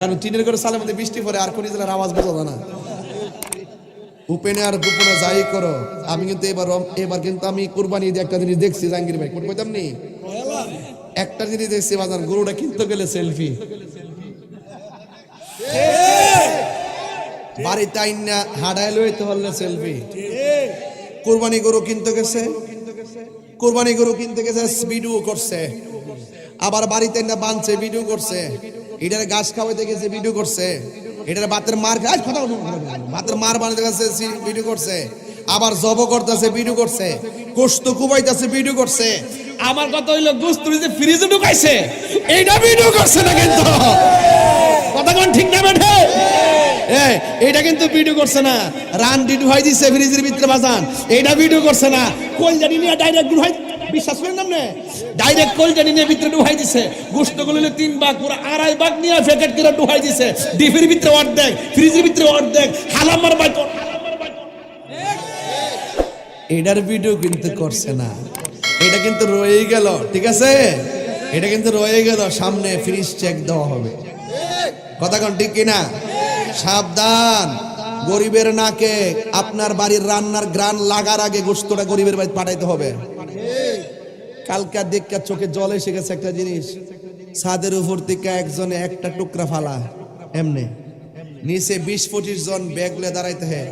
কারণ টিনের করে সালের মধ্যে বৃষ্টি পরে আর কোন জেলার আওয়াজ বোঝা যায় না। উপেনে আর গোপনে যাই করো। আমি কিন্তু এবার এবার কিন্তু আমি কুরবানি দিয়ে একটা জিনিস দেখছি, জাহাঙ্গীর ভাই। কোন কইতাম নি? একটা জিনিস দেখছি, বাজার গরুটা কিনতে গেলে সেলফি। বাড়িতে আইনা হাডায় লইতে হলে সেলফি। কুরবানি গরু কিনতে গেছে। কুরবানি গরু কিনতে গেছে, ভিডিও করছে। আবার বাড়িতে না বানছে, ভিডিও করছে। এটার গাছ খাওয়াইতে গেছে ভিডিও করছে। এটার বাতের মার কথা। বাতের মার বানাতে গেছে ভিডিও করছে। আবার জব করতেছে ভিডিও করছে। কোস্ত কুবাইতেছে ভিডিও করছে। আমার কথা হইল গোস্ত যে ফ্রিজে ঢুকাইছে, এইটা ভিডিও করছে না কিন্তু। কথা কোন ঠিক না বেঠে? এটা কিন্তু ভিডিও করছে না। রান ডিডু হয় দিছে ফ্রিজের ভিতরে বাজান। এটা ভিডিও করছে না। কোল জানি নিয়ে ডাইরেক্ট ডুহাই বিশ্বাস করেন আপনি? ডাইরেক্ট নিয়ে ভিতরে ডুহাই দিছে। গোস্তগুলো তিন পুরো আড়াই নিয়ে করে ডুহাই দিছে। ভিতরে অর্ধেক, ফ্রিজের ভিতরে অর্ধেক, হালামার বাইক এটার ভিডিও কিন্তু করছে না। এটা কিন্তু রয়ে গেল, ঠিক আছে? এটা কিন্তু রয়ে গেল, সামনে ফ্রিজ চেক দেওয়া হবে। কথা কোন, ঠিক কিনা? সাবধান, গরিবের নাকে আপনার বাড়ির রান্নার গ্রান লাগার আগে গোস্তটা গরিবের বাড়ি পাঠাইতে হবে। কালকার দেখা চোখে জল এসে গেছে একটা জিনিস। ছাদের উপর থেকে একজনে একটা টুকরা ফালা, এমনি। নিচে বিশ পঁচিশ জন ব্যাগলে দাঁড়াইতে হে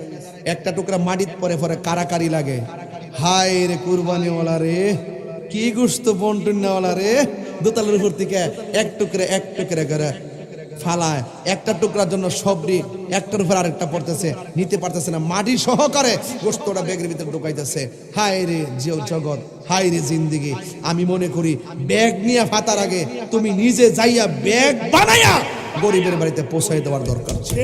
একটা টুকরা মাটিত পরে পরে কারাকারি লাগে। হায় রে কুরবানি ওলা রে, কি গুস্ত বন্টুন্নাওয়ালা রে। দোতালের উপর থেকে এক টুকরে এক টুকরে করে ফালায়। একটা টুকরার জন্য সবরি একটার উপর আরেকটা পড়তেছে, নিতে পারতেছে না। মাটি সহকারে গোস্তটা ব্যাগের ভিতরে ঢুকাইতেছে। হায় রে যে জগৎ, হায় রে জিন্দিগি। আমি মনে করি, ব্যাগ নিয়ে ফাতার আগে তুমি নিজে যাইয়া ব্যাগ বানাইয়া গরিবের বাড়িতে পৌঁছাই দেওয়ার দরকার আছে।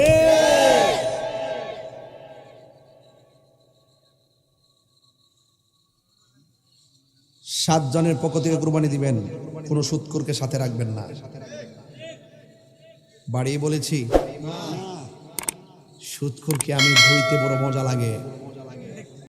সাত জনের পক্ষ থেকে কুরবানি দিবেন, কোনো সুৎকুরকে সাথে রাখবেন না। বাড়িয়ে বলেছি সুৎখুরকে আমি ধুইতে বড় মজা লাগে।